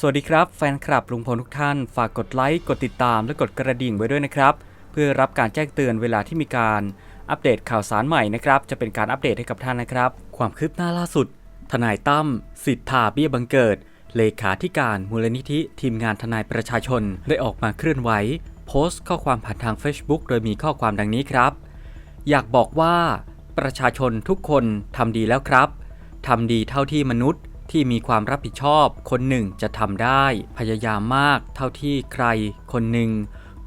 สวัสดีครับแฟนคลับลุงพลทุกท่าน ฝากกดไลค์ กดติดตาม และกดกระดิ่งไว้ด้วยนะครับ เพื่อรับการแจ้งเตือนเวลาที่มีการอัปเดตข่าวสารใหม่นะครับ จะเป็นการอัปเดตให้กับท่านนะครับ ความคืบหน้าล่าสุด ทนายตั้มสิทธาเบี้ยบังเกิด เลขาธิการมูลนิธิทีมงานทนายประชาชน ได้ออกมาเคลื่อนไหวโพสต์ข้อความผ่านทาง Facebook โดยมีข้อความดังนี้ครับ อยากบอกว่า ประชาชนทุกคนทำดีแล้วครับทำดีเท่าที่มนุษย์ ที่มีความรับผิดชอบคนหนึ่งจะทำได้ พยายามมากเท่าที่ใคร คนหนึ่ง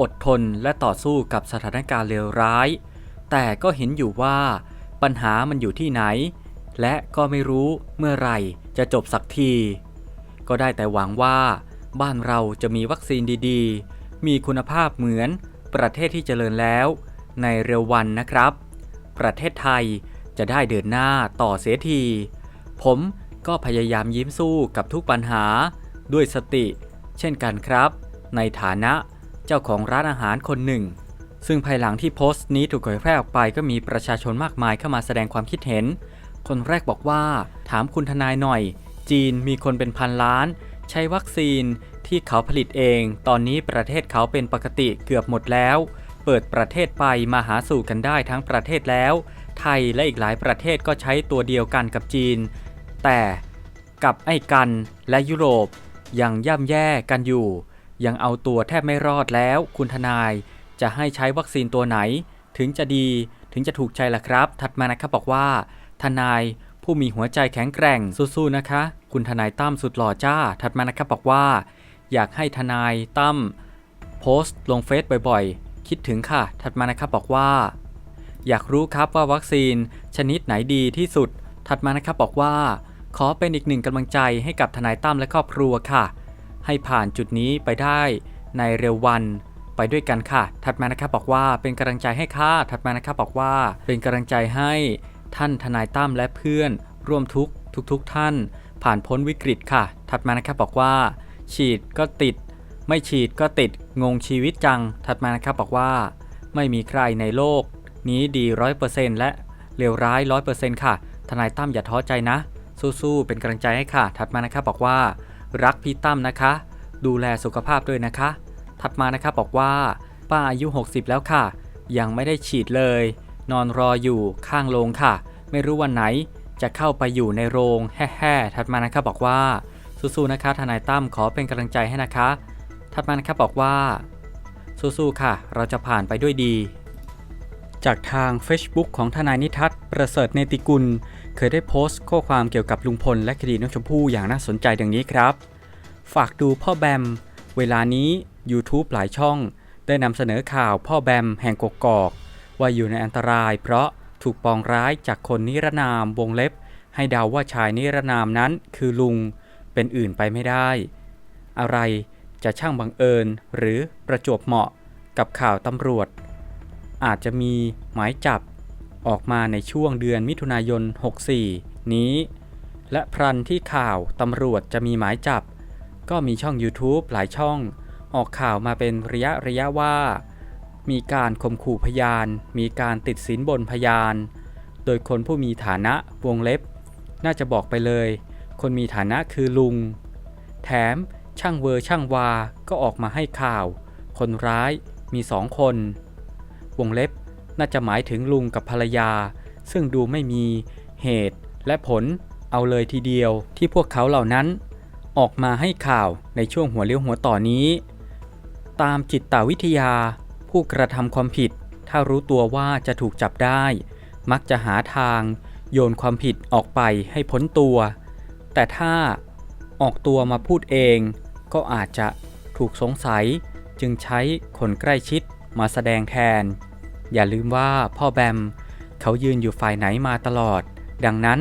อดทนและต่อสู้กับสถานการณ์เลวร้าย แต่ก็เห็นอยู่ว่าปัญหามันอยู่ที่ไหน และก็ไม่รู้เมื่อไหร่จะจบสักที ก็ได้แต่หวังว่าบ้านเราจะมีวัคซีนดีๆ มีคุณภาพเหมือนประเทศที่เจริญแล้ว ในเร็ววันนะครับ ประเทศไทยจะได้เดินหน้าต่อเสียที ผม ก็พยายามยิ้มสู้กับทุกปัญหาด้วยสติ เช่นกันครับ ในฐานะเจ้าของร้านอาหารคนหนึ่ง ซึ่งภายหลังที่โพสต์นี้ถูกเผยแพร่ออกไปก็มีประชาชนมากมายเข้ามาแสดงความคิดเห็น คนแรกบอกว่า ถามคุณทนายหน่อย จีนมีคนเป็นพันล้าน ใช้วัคซีนที่เขาผลิตเอง ตอนนี้ประเทศเขาเป็นปกติเกือบหมดแล้ว เปิดประเทศไปมาหาสู่กันได้ทั้งประเทศแล้ว ไทยและอีกหลายประเทศก็ใช้ตัวเดียวกันกับจีน แต่กับไอ้กันและยุโรปยังย่ำแย่กันอยู่ ยังเอาตัวแทบไม่รอดแล้วคุณทนายจะให้ใช้วัคซีนตัวไหน ถึงจะดีถึงจะถูกใจล่ะครับ ถัดมานะครับบอกว่า ทนายผู้มีหัวใจแข็งแกร่งสู้ๆนะคะ คุณทนายตั้มสุดหล่อจ้า ถัดมานะครับบอกว่า อยากให้ทนายตั้มโพสต์ลงเฟซบ่อยๆ คิดถึงค่ะ ถัดมานะครับบอกว่า อยากรู้ครับว่าวัคซีนชนิดไหนดีที่สุด ถัดมานะครับบอกว่า ขอเป็นอีกหนึ่งกำลังใจให้กับทนายตั้มและครอบครัวค่ะ ให้ผ่านจุดนี้ไปได้ในเร็ววันไปด้วยกันค่ะ ถัดมานะครับบอกว่าเป็นกำลังใจให้ค่ะ ถัดมานะครับบอกว่าเป็นกำลังใจให้ท่านทนายตั้มและเพื่อน ร่วมทุกทุกท่าน ผ่านพ้นวิกฤตค่ะ ถัดมานะครับบอกว่า ฉีดก็ติด ไม่ฉีดก็ติดงงชีวิตจัง ถัดมานะครับบอกว่า ไม่มีใครในโลก นี้ดีร้อยเปอร์เซ็นต์และเลวร้ายร้อยเปอร์เซ็นต์ค่ะ ทนายตั้มอย่าท้อใจนะ สู้ๆ เป็นกำลังใจให้ค่ะ ถัดมานะครับบอกว่า รักพี่ตั้มนะคะ ดูแลสุขภาพด้วยนะคะ ถัดมานะครับบอกว่า ป้าอายุ 60 แล้วค่ะ ยังไม่ได้ฉีดเลย นอนรออยู่ข้างโรงค่ะ ไม่รู้วันไหนจะเข้าไปอยู่ในโรงแฮ่ๆถัดมานะครับบอกว่าสู้ๆนะคะทนายตั้มขอเป็นกำลังใจให้นะคะ ถัดมานะครับบอกว่าสู้ๆค่ะ เราจะผ่านไปด้วยดี จากทาง Facebook ของทนายนิทัศน์ประเสริฐเนติกุล เคยได้โพสต์ข้อความเกี่ยวกับลุงพลและคดีน้องชมพู่อย่างน่าสนใจดังนี้ครับ ฝากดูพ่อแบม เวลานี้ YouTube หลายช่อง ได้นำเสนอข่าวพ่อแบมแห่งกกอก ว่าอยู่ในอันตราย เพราะถูกปองร้ายจากคนนิรนามวงเล็บ ให้เดาว่าชายนิรนามนั้นคือลุงเป็นอื่นไปไม่ได้ อะไรจะช่างบังเอิญหรือประจวบเหมาะกับข่าวตำรวจ อาจจะมีหมายจับออกมาในช่วงเดือนมิถุนายน 64 นี้ และพรันที่ข่าวตำรวจจะมีหมายจับ ก็มีช่อง YouTube หลายช่อง ออกข่าวมาเป็นระยะระยะว่า มีการข่มขู่พยาน มีการติดสินบนพยาน โดยคนผู้มีฐานะวงเล็บ น่าจะบอกไปเลย คนมีฐานะคือลุง แถมช่างเวอร์ช่างวาก็ออกมาให้ข่าว คนร้ายมีสองคน วงเล็บ น่าจะหมายถึงลุงกับภรรยา ซึ่งดูไม่มีเหตุและผลเอาเลยทีเดียวที่พวกเขาเหล่านั้น ออกมาให้ข่าวในช่วงหัวเลี้ยวหัวต่อนี้ ตามจิตวิทยา ผู้กระทำความผิด ถ้ารู้ตัวว่าจะถูกจับได้ มักจะหาทาง โยนความผิดออกไปให้พ้นตัว แต่ถ้าออกตัวมาพูดเอง ก็อาจจะถูกสงสัยจึงใช้คนใกล้ชิดมาแสดงแทน อย่าลืมว่าพ่อแบมเขายืนอยู่ฝ่ายไหนมาตลอด ดังนั้น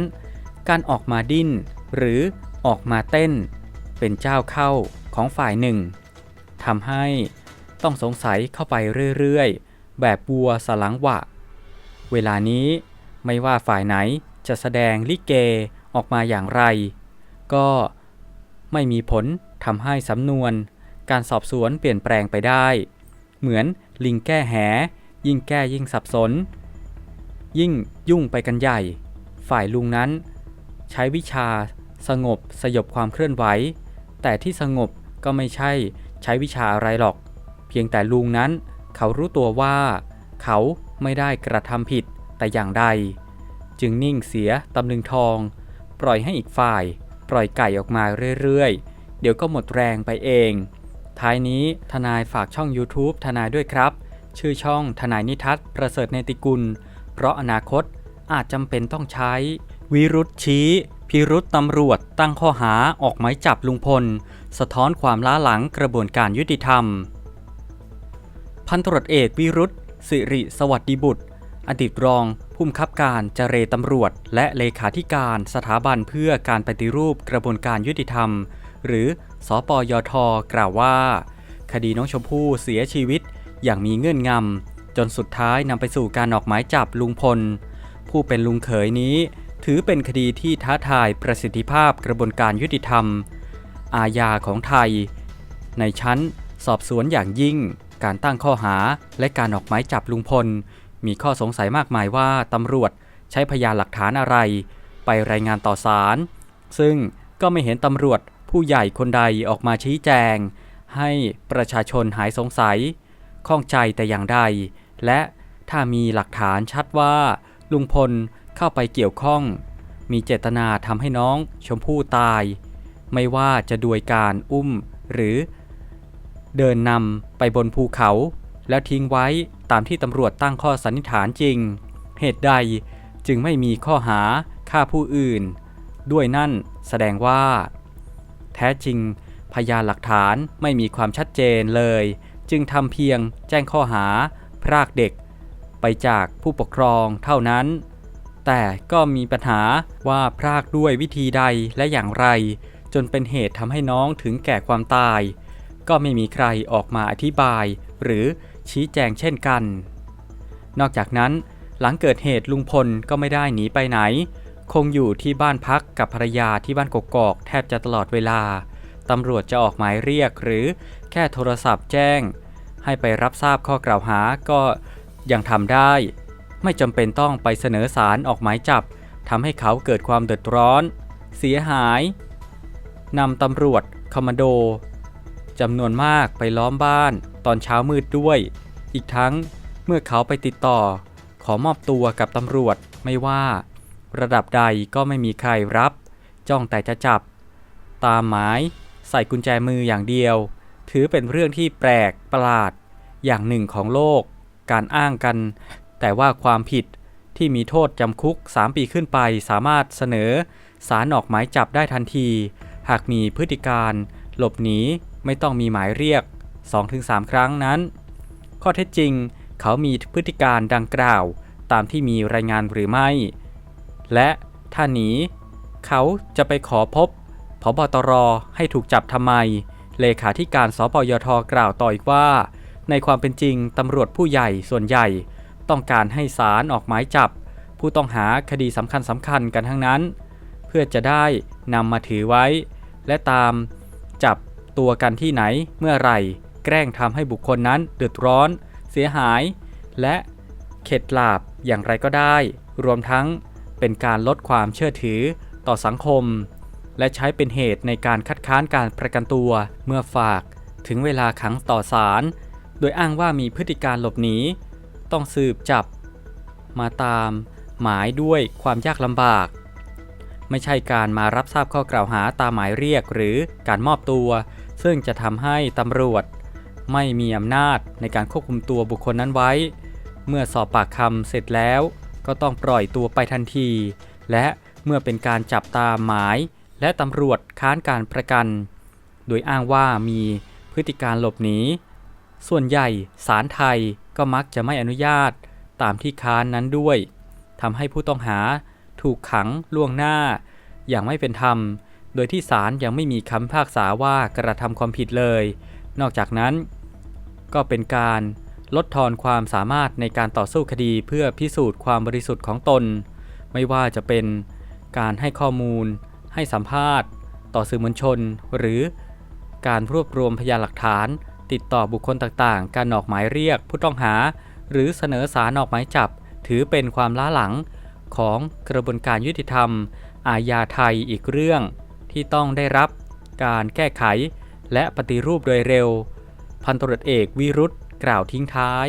การออกมาดิ้น หรือออกมาเต้น เป็นเจ้าเข้าของฝ่ายหนึ่งทำให้ต้องสงสัยเข้าไปเรื่อยๆ แบบวัวสลังหวะ เวลานี้ไม่ว่าฝ่ายไหนจะแสดงลิเกออกมาอย่างไร ก็ไม่มีผลทำให้สำนวน การสอบสวนเปลี่ยนแปลงไปได้ เหมือนลิงแก้แห ยิ่งแก้ยิ่งสับสน ยิ่งยุ่งไปกันใหญ่ ฝ่ายลุงนั้น ใช้วิชาสงบสยบความเคลื่อนไหว แต่ที่สงบก็ไม่ใช่ใช้วิชาอะไรหรอก เพียงแต่ลุงนั้นเขารู้ตัวว่า เขาไม่ได้กระทำผิดแต่อย่างใด จึงนิ่งเสียตำลึงทอง ปล่อยให้อีกฝ่าย ปล่อยไก่ออกมาเรื่อยๆ เดี๋ยวก็หมดแรงไปเอง ท้ายนี้ทนายฝากช่อง YouTube ทนายด้วยครับ ชื่อช่องทนายนิทัศน์ประเสริฐเนติกุล เพราะอนาคตอาจจำเป็นต้องใช้ วิรุธชี้ พิรุษตำรวจตั้งข้อหาออกหมายจับลุงพล สะท้อนความล้าหลังกระบวนการยุติธรรม พันตรวจเอกวิรุธสิริสวัสดิบุตร อดีตรองผู้บังคับการเจรตำรวจ และเลขาธิการสถาบันเพื่อการปฏิรูปกระบวนการยุติธรรม หรือสปยทกล่าวว่า คดีน้องชมพู่เสียชีวิต อย่างมีเงื่อนงำจนสุดท้ายนำไปสู่การออกหมายจับลุงพล ผู้เป็นลุงเขยนี้ ถือเป็นคดีที่ท้าทายประสิทธิภาพกระบวนการยุติธรรม อาญาของไทย ในชั้นสอบสวนอย่างยิ่ง การตั้งข้อหาและการออกหมายจับลุงพล มีข้อสงสัยมากมายว่าตำรวจใช้พยานหลักฐานอะไร ไปรายงานต่อศาลซึ่งก็ไม่เห็นตำรวจผู้ใหญ่คนใดออกมาชี้แจง ให้ประชาชนหายสงสัย ข้องใจแต่อย่างใด และถ้ามีหลักฐานชัดว่า ลุงพลเข้าไปเกี่ยวข้อง มีเจตนาทำให้น้องชมพู่ตาย ไม่ว่าจะโดยการอุ้มหรือ เดินนำไปบนภูเขา แล้วทิ้งไว้ตามที่ตำรวจตั้งข้อสันนิษฐานจริง เหตุใดจึงไม่มีข้อหาฆ่าผู้อื่น ด้วยนั่นแสดงว่า แท้จริงพยานหลักฐานไม่มีความชัดเจนเลย จึงทำเพียงแจ้งข้อหา พรากเด็ก ไปจากผู้ปกครองเท่านั้น แต่ก็มีปัญหาว่าพรากด้วยวิธีใดและอย่างไร จนเป็นเหตุทำให้น้องถึงแก่ความตาย ก็ไม่มีใครออกมาอธิบาย หรือชี้แจงเช่นกัน นอกจากนั้น หลังเกิดเหตุลุงพลก็ไม่ได้หนีไปไหน คงอยู่ที่บ้านพักกับภรรยาที่บ้านกกอกแทบจะตลอดเวลา ตำรวจจะออกหมายเรียกหรือแค่โทรศัพท์แจ้ง ให้ไปรับทราบข้อกล่าวหาก็ยังทำได้ ไม่จำเป็นต้องไปเสนอสารออกหมายจับทำให้เขาเกิดความเดือดร้อน เสียหายนำตำรวจคอมมานโดจำนวนมากไปล้อมบ้านตอนเช้ามืดด้วย อีกทั้งเมื่อเขาไปติดต่อ ขอมอบตัวกับตำรวจไม่ว่า ระดับใดก็ไม่มีใครรับ จ้องแต่จะจับ ตามหมาย ใส่กุญแจมืออย่างเดียว ถือเป็นเรื่องที่แปลกประหลาดอย่างหนึ่งของโลก การอ้างกัน แต่ว่าความผิดที่มีโทษจำคุก 3 ปีขึ้นไปสามารถเสนอสารออกหมายจับได้ทันที หากมีพฤติการ หลบหนีไม่ต้องมีหมายเรียก 2-3 ครั้งนั้น ข้อเท็จจริงเขามีพฤติการดังกล่าวตามที่มีรายงานหรือไม่ และถ้าหนี เขาจะไปขอพบ พบตรให้ถูกจับทำไม เลขาธิการสปยทกล่าวต่ออีกว่า ในความเป็นจริงตำรวจผู้ใหญ่ส่วนใหญ่ ต้องการให้ศาลออกหมายจับ ผู้ต้องหาคดีสำคัญสำคัญกันทั้งนั้น เพื่อจะได้นำมาถือไว้ และตามจับตัวกันที่ไหนเมื่อไหร่ แกล้งทำให้บุคคลนั้นเดือดร้อน เสียหาย และเข็ดหลาบอย่างไรก็ได้ รวมทั้งเป็นการลดความเชื่อถือต่อสังคม และใช้เป็นเหตุในการคัดค้านการประกันตัวเมื่อฝากถึงเวลาขังต่อศาลโดยอ้างว่ามีพฤติการหลบหนีต้องสืบจับ มาตาม หมายด้วยความยากลำบาก ไม่ใช่การมารับทราบข้อกล่าวหาตามหมายเรียกหรือการมอบตัว ซึ่งจะทำให้ตำรวจ ไม่มีอำนาจในการควบคุมตัวบุคคลนั้นไว้ เมื่อสอบปากคำเสร็จแล้ว ก็ต้องปล่อยตัวไปทันที และเมื่อเป็นการจับตามหมาย และตำรวจค้านการประกัน โดยอ้างว่ามีพฤติการหลบหนี ส่วนใหญ่ศาลไทยก็มักจะไม่อนุญาตตามที่ค้านนั้นด้วยทำให้ผู้ต้องหาถูกขังล่วงหน้า อย่างไม่เป็นธรรม โดยที่ศาลยังไม่มีคำพากษาว่ากระทำความผิดเลย นอกจากนั้น ก็เป็นการลดทอนความสามารถในการต่อสู้คดีเพื่อพิสูจน์ความบริสุทธิ์ของตน ไม่ว่าจะเป็นการให้ข้อมูล ให้สัมภาษณ์ ต่อสื่อมวลชน หรือการรวบรวมพยานหลักฐาน ติดต่อบุคคลต่างๆ การออกหมายเรียกผู้ต้องหา หรือเสนอสารออกหมายจับ ถือเป็นความล้าหลังของกระบวนการยุติธรรม อาญาไทยอีกเรื่อง ที่ต้องได้รับการแก้ไขและปฏิรูปโดยเร็ว พันตรวจเอกวิรุธกล่าวทิ้งท้าย